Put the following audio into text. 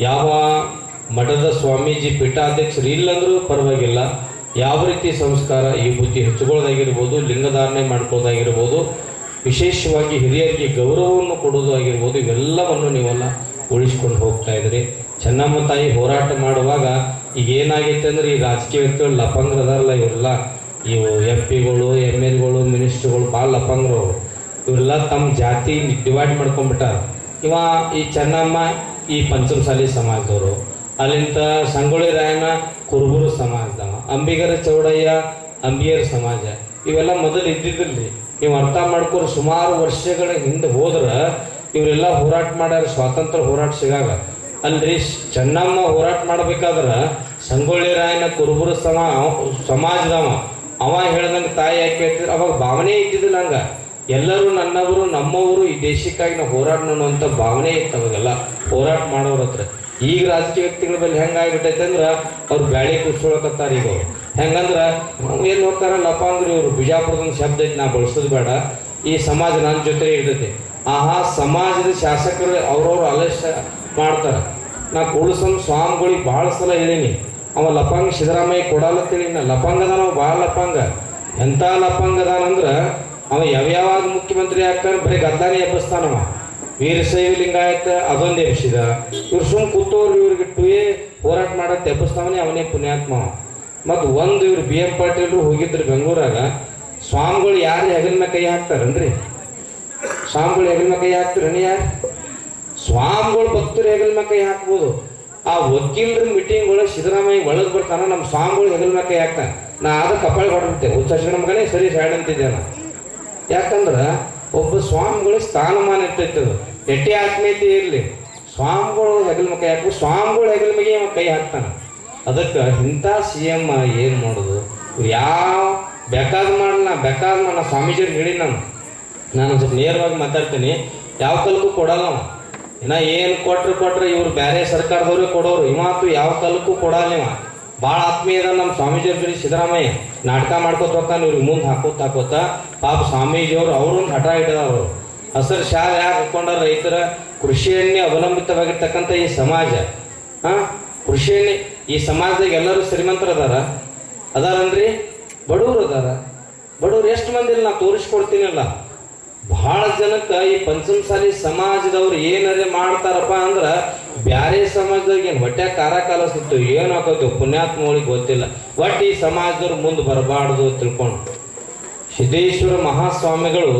ಯಾವ ಮಠದ ಸ್ವಾಮೀಜಿ ಪೀಠಾಧ್ಯಕ್ಷರು ಇಲ್ಲಂದ್ರೂ ಪರವಾಗಿಲ್ಲ. ಯಾವ ರೀತಿ ಸಂಸ್ಕಾರ ಈ ಬುದ್ಧಿ ಹೆಚ್ಚುಕೊಳ್ಳೋದಾಗಿರ್ಬೋದು ಲಿಂಗಧಾರಣೆ ಮಾಡ್ಕೊಳ್ಳೋದಾಗಿರ್ಬೋದು ವಿಶೇಷವಾಗಿ ಹಿರಿಯರಿಗೆ ಗೌರವವನ್ನು ಕೊಡೋದು ಆಗಿರ್ಬೋದು, ಇವೆಲ್ಲವನ್ನು ನೀವೆಲ್ಲ ಉಳಿಸ್ಕೊಂಡು ಹೋಗ್ತಾ ಇದ್ರಿ. ಚೆನ್ನಮ್ಮ ತಾಯಿ ಹೋರಾಟ ಮಾಡುವಾಗ ಈಗ ಏನಾಗೈತೆ ಅಂದ್ರೆ ಈ ರಾಜಕೀಯ ವ್ಯಕ್ತಿಗಳು ಲಪಂಗ್ರು ಅದಾರಲ್ಲ ಇವರೆಲ್ಲ. ಇವು ಎಂ ಪಿಗಳು ಎಂ ಎಲ್ಗಳು ಮಿನಿಸ್ಟ್ರುಗಳು ಭಾಳ ಲಪಂಗ್ರು ಅವರು ಇವರೆಲ್ಲ ತಮ್ಮ ಜಾತಿ ಡಿವೈಡ್ ಮಾಡ್ಕೊಂಡ್ಬಿಟ್ಟಾರ. ಇವ ಈ ಚೆನ್ನಮ್ಮ ಈ ಪಂಚಮಸಾಲಿ ಸಮಾಜದವರು. ಅಲ್ಲಿಂದ ಸಂಗೊಳ್ಳಿ ರಾಯಣ್ಣ, ಕುರುಬುರು ಸಮಾಜದವ, ಅಂಬಿಗರ ಚೌಡಯ್ಯ, ಅಂಬಿಯರ್ ಸಮಾಜ, ಇವೆಲ್ಲ ಮೊದಲು ಇದ್ದಿದ್ದಿಲ್ರಿ ನೀವು ಅರ್ಥ ಮಾಡ್ಕೊಂಡು ಸುಮಾರು ವರ್ಷಗಳ ಹಿಂದೆ ಹೋದ್ರೆ ಇವರೆಲ್ಲ ಹೋರಾಟ ಮಾಡ್ಯಾರ, ಸ್ವಾತಂತ್ರ್ಯ ಹೋರಾಟ ಸಿಗಾಗ. ಅಲ್ರಿ, ಚೆನ್ನಮ್ಮ ಹೋರಾಟ ಮಾಡ್ಬೇಕಾದ್ರ ಸಂಗೊಳ್ಳಿ ರಾಯನ ಕುರುಬುರು ಸಮ, ಸಮಾಜದವ. ಅವ ಹೇಳ್ದಂಗೆ ತಾಯಿ ಯಾಕೆ ಹೇಳ್ತಿದ್ರು, ಅವಾಗ ಭಾವನೆ ಇದ್ದಿದ್ದಿಲ್ಲ ಹಂಗ. ಎಲ್ಲರೂ ನನ್ನವರು, ನಮ್ಮವರು ಈ ದೇಶಕ್ಕಾಗಿ ನಾವು ಅನ್ನುವಂಥ ಭಾವನೆ ಇತ್ತು ಅವಾಗೆಲ್ಲ ಹೋರಾಟ ಮಾಡೋರ ಹತ್ರ. ಈಗ ರಾಜಕೀಯ ವ್ಯಕ್ತಿಗಳ ಮೇಲೆ ಹೆಂಗಾಗ್ಬಿಟ್ಟೈತೆ ಅಂದ್ರೆ ಅವ್ರು ಬ್ಯಾಳಿ ಕುಸ್ಕೊಳಕತ್ತಾರ ಈಗ ಅವ್ರು. ಹೆಂಗಂದ್ರೆ ಏನು ಹೋಗ್ತಾರ ಲಪಾಂಗ್ರಿ ಇವರು ಬಿಜಾಪುರದ ಶಬ್ದ ಐತಿ, ನಾ ಬಳಸೋದು ಬೇಡ. ಈ ಸಮಾಜ ನನ್ನ ಜೊತೆ ಇರ್ತೈತಿ. ಆಹಾ, ಸಮಾಜದ ಶಾಸಕರು ಅವ್ರವ್ರು ಅಲಸ್ಯ ಮಾಡ್ತಾರೆ. ನಾ ಕುಳಸಂ ಸ್ವಾಮಿಗಳಿಗೆ ಭಾಳ ಸಲ ಹೇಳೀನಿ. ಅವ ಲಪಂಗ ಸಿದ್ದರಾಮಯ್ಯ ಕೊಡಲತ್ತೀನಿ ನಾ ಲಪಂಗ ಅದಾನ ಭಾಳ ಲಪಂಗ ಎಂಥ ಲಪಂಗ ಅದಾನಂದ್ರ ಅವ ಯಾವ್ಯಾವಾಗ ಮುಖ್ಯಮಂತ್ರಿ ಆಗ್ತಾನೆ? ಬರೀ ಗದ್ದಾನೆ ಎಬ್ಬಿಸ್ತಾನವ. ವೀರಶೈವ ಲಿಂಗಾಯತ ಅದೊಂದು ಎಬ್ಬಿಸಿದ. ಇವ್ರು ಸುಮ್ ಕೂತೋರು ಇವ್ರಿಗೆ ಟುಯೇ ಹೋರಾಟ ಮಾಡಕ್ಕೆ ಎಬ್ಬಿಸ್ತಾವನೇ ಅವನೇ ಪುಣ್ಯಾತ್ಮ ಮತ್ತು ಒಂದು ಇವ್ರು ಬಿ ಎಂ ಪಾಟೀಲ್ರು ಹೋಗಿದ್ರು ಬೆಂಗಳೂರಾಗ, ಸ್ವಾಮಿಗಳು ಯಾರು ಹೆಗಲ ಮೇಲೆ ಕೈ ಹಾಕ್ತಾರನ್ರಿ? ಸ್ವಾಮಿಗಳು ಹೆಗಲ ಮೇಲೆ ಕೈ ಹಾಕ್ತಾರನಿ ಯಾರು? ಸ್ವಾಮಿಗಳು ಭಕ್ತರು ಹೆಗಲ ಮೇಲೆ ಕೈ ಹಾಕ್ಬೋದು. ಆ ವಕೀಲರ ಮೀಟಿಂಗ್ ಒಳಗೆ ಸಿದ್ದರಾಮಯ್ಯ ಒಳಗೆ ಬರ್ತಾನ ನಮ್ಮ ಸ್ವಾಮಿಗಳು ಹೆಗಲ ಮೇಲೆ ಕೈ ಹಾಕ್ತಾನೆ. ನಾ ಆದ ಕಪ್ಪಾಳೆ ಹೊಡ್ಬಿಡ್ತೆ ಉತ್ಸಾಹ ಮಗನೇ ಸರಿ ಸೈಡ್ ಯಾಕಂದ್ರ ಒಬ್ಬ ಸ್ವಾಮಿಗಳು ಸ್ಥಾನಮಾನ ಇರ್ತೈತೆ ಅದು ಎಟ್ಟಿ ಆತ್ಮೀಯತೆ ಇರಲಿ. ಸ್ವಾಮಿಗಳು ಹೆಗಲ ಮುಖ ಕೈ ಹಾಕು ಸ್ವಾಮಿಗಳು ಹೆಗಲ ಮಗೆ ಕೈ ಹಾಕ್ತಾನೆ. ಅದಕ್ಕೆ ಇಂಥ ಸಿ ಎಂ ಏನು ಮಾಡೋದು? ಯಾವ ಬೇಕಾದ ಮಾಡಲ್ಲ ಬೇಕಾದ ಮಾಡ ಸ್ವಾಮೀಜಿಯವ್ರಿಗೆ ಹೇಳಿ ನಾನು. ನಾನು ಸ್ವಲ್ಪ ನೇರವಾಗಿ ಮಾತಾಡ್ತೀನಿ. ಯಾವ ಕಲ್ಕು ಕೊಡಲ್ಲ ಅವ ಇನ್ನ ಏನು ಕೊಟ್ರು ಕೊಟ್ರೆ ಇವ್ರು ಬೇರೆ ಸರ್ಕಾರದವ್ರಿಗೆ ಕೊಡೋರು. ಇವತ್ತು ಯಾವ ಕಲ್ಕು ಕೊಡಲ್ಲ ಇವ. ಭಾಳ ಆತ್ಮೀಯ ನಮ್ಮ ಸ್ವಾಮೀಜಿಯವ್ರ ಜೊತೆ ಸಿದ್ದರಾಮಯ್ಯ ನಾಟಕ ಮಾಡ್ಕೋತ ಹೋಗ್ತಾನೆ, ಇವ್ರಿಗೆ ಮುಂದೆ ಹಾಕೋತ ಹಾಕೋತ, ಪಾಪ ಸ್ವಾಮೀಜಿಯವರು ಅವರು ಹಠ ಹಿಡಿದವರು ಹಸಿರು ಶಾಲೆ ಯಾಕೆ ಹಾಕೊಂಡ ರೈತರ ಕೃಷಿಯನ್ನೇ ಅವಲಂಬಿತವಾಗಿರ್ತಕ್ಕಂಥ ಈ ಸಮಾಜ. ಹಾ, ಕೃಷಿಯನ್ನೇ, ಈ ಸಮಾಜದಾಗ ಎಲ್ಲರೂ ಶ್ರೀಮಂತರು ಅದಾರ ಅದಾರನ್ರಿ? ಬಡವರು ಅದಾರ. ಬಡವ್ರು ಎಷ್ಟು ಮಂದಿ ಇಲ್ಲ, ನಾ ತೋರಿಸ್ಕೊಡ್ತೀನಲ್ಲ. ಬಹಳ ಜನಕ್ಕೆ ಈ ಪಂಚಮಸಾಲಿ ಸಮಾಜದವ್ರು ಏನಾದ್ರೆ ಮಾಡ್ತಾರಪ್ಪ ಅಂದ್ರ ಬ್ಯಾರೆ ಸಮಾಜದಾಗ ಏನು ಹೊಟ್ಟೆ ಕಾರ ಕಾಲಿಸ್ತಿತ್ತು ಏನು ಹಾಕೋದು ಪುಣ್ಯಾತ್ಮಗಳಿಗೆ ಗೊತ್ತಿಲ್ಲ. ಒಟ್ಟು ಈ ಸಮಾಜದವ್ರು ಮುಂದೆ ಬರಬಾರ್ದು ತಿಳ್ಕೊಂಡು ಸಿದ್ದೇಶ್ವರ ಮಹಾಸ್ವಾಮಿಗಳು